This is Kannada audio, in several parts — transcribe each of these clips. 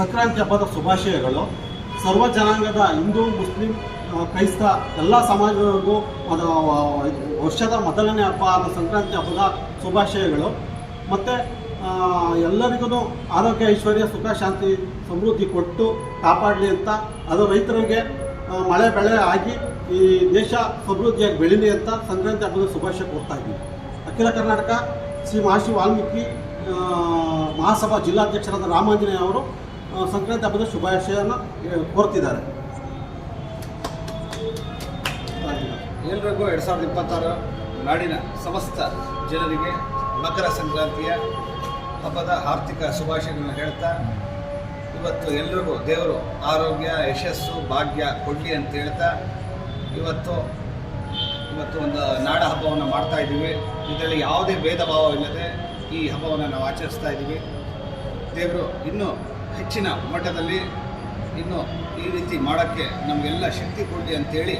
ಸಂಕ್ರಾಂತಿ ಹಬ್ಬದ ಶುಭಾಶಯಗಳು. ಸರ್ವ ಜನಾಂಗದ ಹಿಂದೂ, ಮುಸ್ಲಿಂ ಕ್ರೈಸ್ತ ಎಲ್ಲ ಸಮಾಜಗಳಿಗೂ ಅದು ವರ್ಷದ ಮೊದಲನೇ ಹಬ್ಬ ಆದ ಸಂಕ್ರಾಂತಿ ಹಬ್ಬದ ಶುಭಾಶಯಗಳು. ಮತ್ತು ಎಲ್ಲರಿಗೂ ಆರೋಗ್ಯ, ಐಶ್ವರ್ಯ, ಸುಖ, ಶಾಂತಿ, ಸಮೃದ್ಧಿ ಕೊಟ್ಟು ಕಾಪಾಡಲಿ ಅಂತ. ಅದು ರೈತರಿಗೆ ಮಳೆ, ಬೆಳೆ ಆಗಿ ಈ ದೇಶ ಸಮೃದ್ಧಿಯಾಗಿ ಬೆಳೀಲಿ ಅಂತ ಸಂಕ್ರಾಂತಿ ಹಬ್ಬದ ಶುಭಾಶಯ ಕೊಡ್ತಾ ಅಖಿಲ ಕರ್ನಾಟಕ ಶ್ರೀ ಮಹರ್ಷಿ ವಾಲ್ಮೀಕಿ ಮಹಾಸಭಾ ಜಿಲ್ಲಾಧ್ಯಕ್ಷರಾದ ರಾಮಾಂಜನೇಯ ಅವರು ಸಂಕ್ರಾಂತಿ ಹಬ್ಬದ ಶುಭಾಶಯನ ಕೋರ್ತಿದ್ದಾರೆ. ಎಲ್ರಿಗೂ ಎರಡು ಸಾವಿರದ ಇಪ್ಪತ್ತಾರು ನಾಡಿನ ಸಮಸ್ತ ಜನರಿಗೆ ಮಕರ ಸಂಕ್ರಾಂತಿಯ ಹಬ್ಬದ ಆರ್ಥಿಕ ಶುಭಾಶಯಗಳನ್ನು ಹೇಳ್ತಾ, ಇವತ್ತು ಎಲ್ರಿಗೂ ದೇವರು ಆರೋಗ್ಯ, ಯಶಸ್ಸು, ಭಾಗ್ಯ ಕೊಡಲಿ ಅಂತ ಹೇಳ್ತಾ, ಇವತ್ತು ಇವತ್ತು ಒಂದು ನಾಡ ಹಬ್ಬವನ್ನು ಮಾಡ್ತಾ ಇದ್ದೀವಿ. ಇದರಲ್ಲಿ ಯಾವುದೇ ಭೇದ ಭಾವ ಇಲ್ಲದೆ ಈ ಹಬ್ಬವನ್ನು ನಾವು ಆಚರಿಸ್ತಾ ಇದ್ದೀವಿ. ದೇವರು ಇನ್ನೂ ಹೆಚ್ಚಿನ ಮಟ್ಟದಲ್ಲಿ ಇನ್ನು ಈ ರೀತಿ ಮಾಡೋಕ್ಕೆ ನಮಗೆಲ್ಲ ಶಕ್ತಿ ಕೊಡಲಿ ಅಂಥೇಳಿ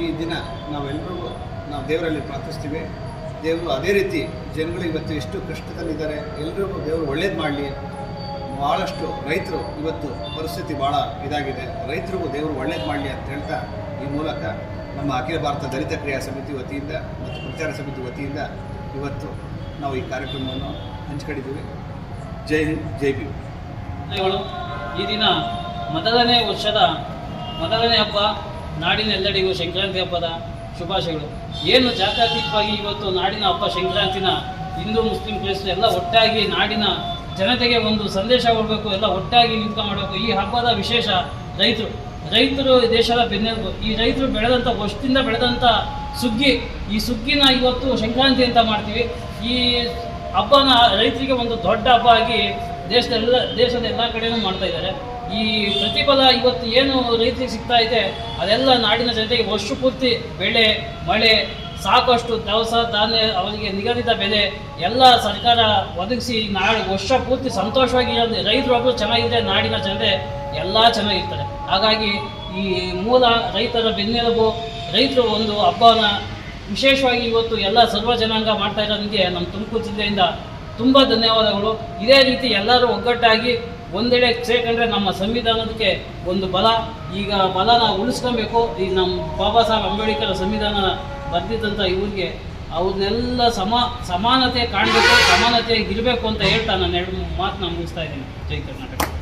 ಈ ದಿನ ನಾವೆಲ್ಲರಿಗೂ ನಾವು ದೇವರಲ್ಲಿ ಪ್ರಾರ್ಥಿಸ್ತೀವಿ. ದೇವರು ಅದೇ ರೀತಿ ಜನಗಳು ಇವತ್ತು ಎಷ್ಟು ಕಷ್ಟದಲ್ಲಿದ್ದಾರೆ, ಎಲ್ರಿಗೂ ದೇವರು ಒಳ್ಳೇದು ಮಾಡಲಿ. ಭಾಳಷ್ಟು ರೈತರು ಇವತ್ತು ಪರಿಸ್ಥಿತಿ ಭಾಳ ಇದಾಗಿದೆ. ರೈತರಿಗೂ ದೇವರು ಒಳ್ಳೇದು ಮಾಡಲಿ ಅಂತ ಹೇಳ್ತಾ ಈ ಮೂಲಕ ನಮ್ಮ ಅಖಿಲ ಭಾರತ ದಲಿತ ಕ್ರಿಯಾ ಸಮಿತಿ ವತಿಯಿಂದ ಮತ್ತು ಪ್ರಚಾರ ಸಮಿತಿ ವತಿಯಿಂದ ಇವತ್ತು ನಾವು ಈ ಕಾರ್ಯಕ್ರಮವನ್ನು ಹಂಚ್ಕೊಂಡಿದ್ದೀವಿ. ಜೈ ಹಿಂದ್, ಜೈ ಗಳು ಈ ದಿನ ಮೊದಲನೇ ವರ್ಷದ ಮೊದಲನೇ ಹಬ್ಬ ನಾಡಿನೆಲ್ಲರಿಗೂ ಸಂಕ್ರಾಂತಿ ಹಬ್ಬದ ಶುಭಾಶಯಗಳು. ಏನು ಜಾತ್ಯಾತೀತವಾಗಿ ಇವತ್ತು ನಾಡಿನ ಹಬ್ಬ ಸಂಕ್ರಾಂತಿನ ಹಿಂದೂ, ಮುಸ್ಲಿಂ, ಕ್ರೈಸ್ತ ಎಲ್ಲ ಒಟ್ಟಾಗಿ ನಾಡಿನ ಜನತೆಗೆ ಒಂದು ಸಂದೇಶ ಕೊಡಬೇಕು, ಎಲ್ಲ ಒಟ್ಟಾಗಿ ನಿಂತ್ಕೊಂಡು ಮಾಡಬೇಕು. ಈ ಹಬ್ಬದ ವಿಶೇಷ ರೈತರು. ರೈತರು ದೇಶದ ಬೆನ್ನೆಲುಬು. ಈ ರೈತರು ಬೆಳೆದಂಥ ವರ್ಷದಿಂದ ಬೆಳೆದಂಥ ಸುಗ್ಗಿ. ಈ ಸುಗ್ಗಿನ ಇವತ್ತು ಸಂಕ್ರಾಂತಿ ಅಂತ ಮಾಡ್ತೀವಿ. ಈ ಹಬ್ಬನ ರೈತರಿಗೆ ಒಂದು ದೊಡ್ಡ ಹಬ್ಬ ಆಗಿ ದೇಶದ ಎಲ್ಲ ದೇಶದ ಎಲ್ಲ ಕಡೆಯೂ ಮಾಡ್ತಾ ಇದ್ದಾರೆ. ಈ ಪ್ರತಿಫಲ ಇವತ್ತು ಏನು ರೈತರಿಗೆ ಸಿಗ್ತಾ ಇದೆ, ಅದೆಲ್ಲ ನಾಡಿನ ಜನತೆಗೆ ವರ್ಷ ಪೂರ್ತಿ ಬೆಳೆ, ಮಳೆ, ಸಾಕಷ್ಟು ದವಸ ಧಾನ್ಯ ಅವರಿಗೆ ನಿಗದಿತ ಬೆಲೆ, ಎಲ್ಲ ಸರ್ಕಾರ ಒದಗಿಸಿ ನಾಡು ವರ್ಷ ಪೂರ್ತಿ ಸಂತೋಷವಾಗಿ ರೈತರು ಒಬ್ಬರು ಚೆನ್ನಾಗಿದ್ದರೆ ನಾಡಿನ ಜನತೆ ಎಲ್ಲ ಚೆನ್ನಾಗಿರ್ತಾರೆ. ಹಾಗಾಗಿ ಈ ಮೂಲ ರೈತರ ಬೆನ್ನೆಲುಬು, ರೈತರು ಒಂದು ಹಬ್ಬನ ವಿಶೇಷವಾಗಿ ಇವತ್ತು ಎಲ್ಲ ಸರ್ವ ಜನಾಂಗ ಮಾಡ್ತಾ ಇರೋದಕ್ಕೆ ನಮ್ಮ ತುಮಕೂರು ಜಿಲ್ಲೆಯಿಂದ ತುಂಬ ಧನ್ಯವಾದಗಳು. ಇದೇ ರೀತಿ ಎಲ್ಲರೂ ಒಗ್ಗಟ್ಟಾಗಿ ಒಂದೆಡೆ ಸೇರ್ಕೊಂಡ್ರೆ ನಮ್ಮ ಸಂವಿಧಾನದಕ್ಕೆ ಒಂದು ಬಲ. ಈಗ ಬಲನ ಉಳಿಸ್ಕೊಬೇಕು. ಈ ನಮ್ಮ ಬಾಬಾ ಸಾಹೇಬ್ ಅಂಬೇಡ್ಕರ್ ಸಂವಿಧಾನ ಬರೆದಿದ್ದಂಥ ಇವ್ರಿಗೆ ಅವ್ರನ್ನೆಲ್ಲ ಸಮ, ಸಮಾನತೆ ಕಾಣಬೇಕು ಸಮಾನತೆ ಇರಬೇಕು ಅಂತ ಹೇಳ್ತಾ ನಾನು ಎರಡು ಮಾತನ್ನ ಮುಗಿಸ್ತಾ ಇದ್ದೀನಿ. ಜೈ ಕರ್ನಾಟಕ.